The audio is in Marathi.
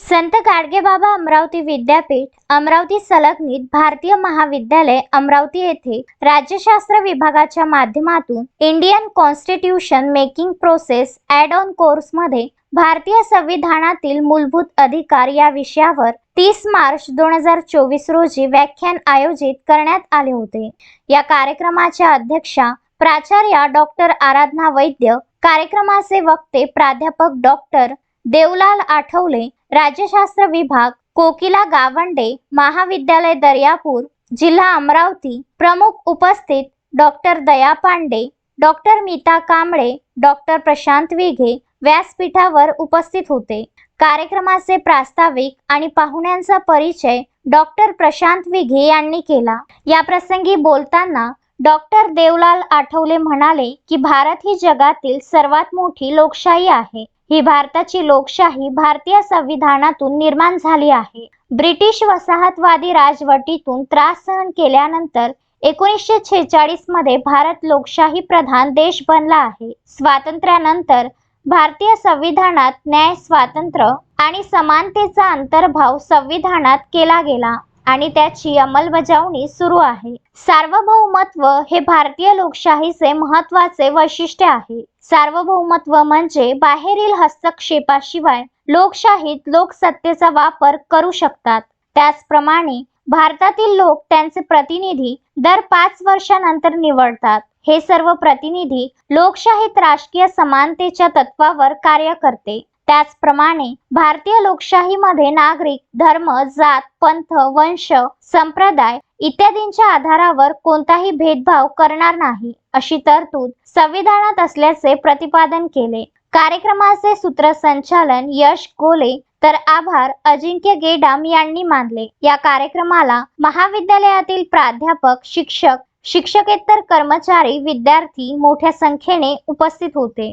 संत गाडगेबाबा अमरावती विद्यापीठ अमरावती संलग्नित भारतीय महाविद्यालय अमरावती येथे राज्यशास्त्र विभागाच्या माध्यमातून Indian constitution making process add on कोर्समध्ये भारतीय संविधानातील मूलभूत अधिकार या विषयावर तीस मार्च दोन हजार चोवीस रोजी व्याख्यान आयोजित करण्यात आले होते. या कार्यक्रमाच्या अध्यक्षा प्राचार्या डॉक्टर आराधना वैद्य कार्यक्रमाचे वक्ते प्राध्यापक डॉक्टर देवलाल आठवले राज्यशास्त्र विभाग कोकिला गावंडे महाविद्यालय दर्यापूर जिल्हा अमरावती प्रमुख उपस्थित doctor Daya Pande doctor Mita Kamble doctor Prashant Vighe व्यासपीठावर उपस्थित होते. कार्यक्रमाचे प्रास्ताविक आणि पाहुण्यांचा परिचय डॉक्टर प्रशांत विघे यांनी केला. या प्रसंगी बोलताना डॉक्टर देवलाल आठवले म्हणाले की भारत ही जगातील सर्वात मोठी लोकशाही आहे. ही भारताची लोकशाही भारतीय संविधानातून निर्माण झाली आहे. ब्रिटिश वसाहतवादी राजवटीतून त्रास सहन केल्यानंतर एकोणीसशे छेचाळीसमध्ये भारत लोकशाही प्रधान देश बनला आहे. स्वातंत्र्यानंतर भारतीय संविधानात न्याय स्वातंत्र्य आणि समानतेचा अंतर्भाव संविधानात केला गेला. आणि त्याची अंमलबजावणी सुरू आहे. सार्वभौमत्व हे भारतीय लोकशाहीचे महत्त्वाचे वैशिष्ट्य आहे. सार्वभौमत्व म्हणजे बाहेरील हस्तक्षेपाशिवाय लोकशाहीत लोकसत्तेचा वापर करू शकतात. त्याचप्रमाणे भारतातील लोक त्यांचे प्रतिनिधी दर पाच वर्षानंतर निवडतात. हे सर्व प्रतिनिधी लोकशाहीत राजकीय समानतेच्या तत्वावर कार्य करते. त्याचप्रमाणे भारतीय लोकशाहीमध्ये नागरिक धर्म जात पंथ वंश संप्रदाय इत्यादींच्या आधारावर कोणताही भेदभाव करणार नाही अशी तरतूद संविधानात असल्याचे प्रतिपादन केले. कार्यक्रमाचे सूत्रसंचालन यश गोले तर आभार अजिंक्य गेडाम यांनी मानले. या कार्यक्रमाला महाविद्यालयातील प्राध्यापक शिक्षक शिक्षकेतर कर्मचारी विद्यार्थी मोठ्या संख्येने उपस्थित होते.